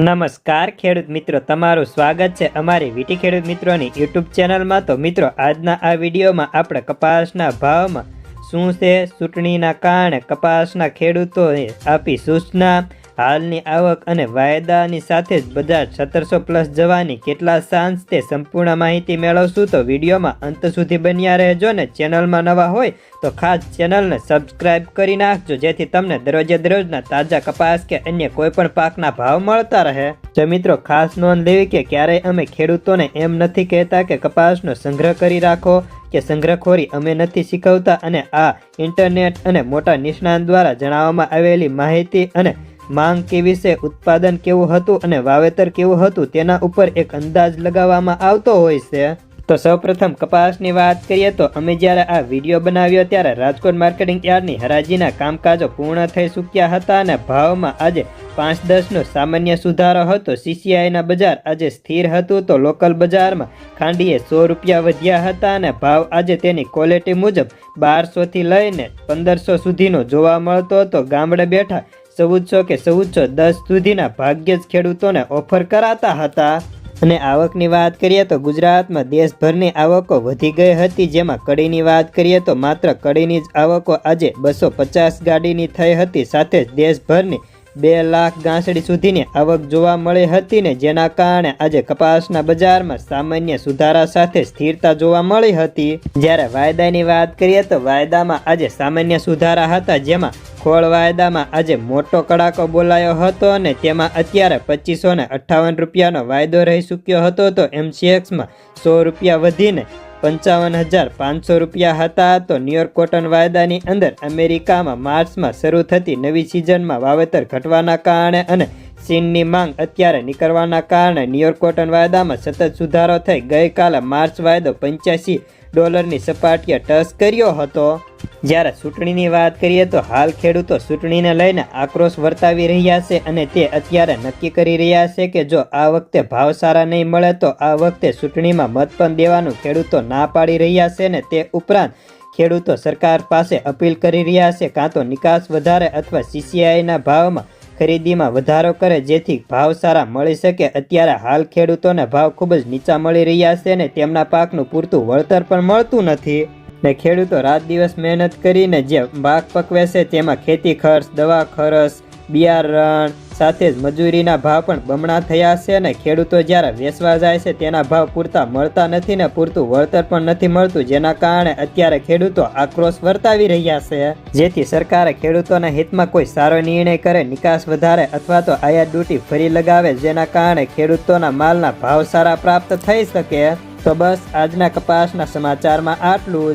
નમસ્કાર, ખેડૂત મિત્રો. તમારું સ્વાગત છે અમારી વીટી ખેડૂત મિત્રોની યુટ્યુબ ચેનલમાં. તો મિત્રો, આજના આ વિડીયોમાં આપણે કપાસના ભાવમાં શું છે, ચૂંટણીના કારણે કપાસના ખેડૂતોએ આપી સૂચના હાલની આવક અને વાયદાની સાથે જ બજાર સત્તરસો પ્લસ જવાની કેટલા ચાન્સ તે સંપૂર્ણ માહિતી મેળવશું તો વિડીયોમાં અંત સુધી બન્યા રહેજો ને ચેનલમાં નવા હોય તો ખાસ ચેનલને સબસ્ક્રાઇબ કરી નાખજો, જેથી તમને દરરોજે દરરોજના તાજા કપાસ કે અન્ય કોઈ પણ પાકના ભાવ મળતા રહે. તો મિત્રો, ખાસ નોંધ લેવી કે ક્યારેય અમે ખેડૂતોને એમ નથી કહેતા કે કપાસનો સંગ્રહ કરી રાખો, કે સંગ્રહખોરી અમે નથી શીખવતા અને આ ઇન્ટરનેટ અને મોટા નિષ્ણાંત દ્વારા જણાવવામાં આવેલી માહિતી અને માંગ કેવી છે, ઉત્પાદન કેવું હતું અને વાવેતર કેવું હતું તેના ઉપર એક અંદાજ લગાવવામાં આવતો હોય છે. તો સૌપ્રથમ કપાસની વાત કરીએ તો અમે જ્યારે આ વીડિયો બનાવ્યો ત્યારે રાજકોટ માર્કેટિંગ યાર્ડની હરાજીના કામકાજો પૂર્ણ થઈ ચૂક્યા હતા અને ભાવમાં આજે પાંચ દસનો સામાન્ય સુધારો હતો. સીસીઆઈના બજાર આજે સ્થિર હતું તો લોકલ બજારમાં ખાંડીએ સો રૂપિયા વધ્યા હતા અને ભાવ આજે તેની ક્વોલિટી મુજબ બારસોથી લઈને પંદરસો સુધીનો જોવા મળતો હતો. ગામડે બેઠા ચૌદસો કે ચૌદસો દસ સુધીના ભાગ્ય જ ખેડૂતોને ઓફર કરાતા હતા. અને આવકની વાત કરીએ તો ગુજરાતમાં દેશભરની આવકો વધી ગઈ હતી. જેમાં કડીની વાત કરીએ તો માત્ર કડીની જ આવકો આજે બસો પચાસ ગાડીની થઈ હતી. સાથે જ દેશભરની બે લાખ ગાંસડી સુધીની આવક જોવા મળી હતી ને જેના કારણે આજે કપાસના બજારમાં સામાન્ય સુધારા સાથે સ્થિરતા જોવા મળી હતી. જ્યારે વાયદાની વાત કરીએ તો વાયદામાં આજે સામાન્ય સુધારા હતા, જેમાં ખોળ વાયદામાં આજે મોટો કડાકો બોલાયો હતો અને તેમાં અત્યારે પચીસો ને અઠ્ઠાવન રૂપિયાનો વાયદો રહી ચૂક્યો હતો. તો એમસીએક્સમાં સો રૂપિયા વધીને પંચાવન હજાર પાંચસો રૂપિયા હતા તો ન્યુયોર્ક કોટન વાયદાની અંદર અમેરિકામાં માર્ચમાં શરૂ થતી નવી સિઝનમાં વાવેતર ઘટવાના કારણે અને ચીનની માંગ અત્યારે નીકળવાના કારણે ન્યુયોર્ક કોટન વાયદામાં સતત સુધારો થઈ ગઈકાલે માર્ચ વાયદો પંચ્યાસી ડોલરની સપાટીએ ટચ કર્યો હતો. જ્યારે ચૂંટણીની વાત કરીએ તો હાલ ખેડૂતો ચૂંટણીને લઈને આક્રોશ વર્તાવી રહ્યા છે અને તે અત્યારે નક્કી કરી રહ્યા છે કે જો આ વખતે ભાવ સારા નહીં મળે તો આ વખતે ચૂંટણીમાં મત પણ દેવાનું ખેડૂતો ના પાડી રહ્યા છે ને તે ઉપરાંત ખેડૂતો સરકાર પાસે અપીલ કરી રહ્યા છે કાં તો નિકાસ વધારે અથવા સીસીઆઈના ભાવમાં ખરીદીમાં વધારો કરે જેથી ભાવ સારા મળી શકે. અત્યારે હાલ ખેડૂતોને ભાવ ખૂબ જ નીચા મળી રહ્યા છે ને તેમના પાકનું પૂરતું વળતર પણ મળતું નથી. ને ખેડૂતો રાત દિવસ મહેનત કરીને જે પાક પકવે છે, તેમાં ખેતી ખર્ચ, દવા ખર્ચ, બિયારણ સાથે જ મજૂરીના ભાવ પણ બમણા થયા છે અને ખેડૂતો જ્યારે વેચવા જાય છે, તેના ભાવ પૂરતા મળતા નથી ને પૂરતું વળતર પણ નથી મળતું, જેના કારણે અત્યારે ખેડૂતો આક્રોશ વર્તાવી રહ્યા છે. જેથી સરકારે ખેડૂતોના હિતમાં કોઈ સારો નિર્ણય કરે, નિકાસ વધારે અથવા તો આયાત ડ્યુટી ફરી લગાવે, જેના કારણે ખેડૂતોના માલના ભાવ સારા પ્રાપ્ત થઈ શકે. તો બસ, આજના કપાસના સમાચારમાં આટલું જ.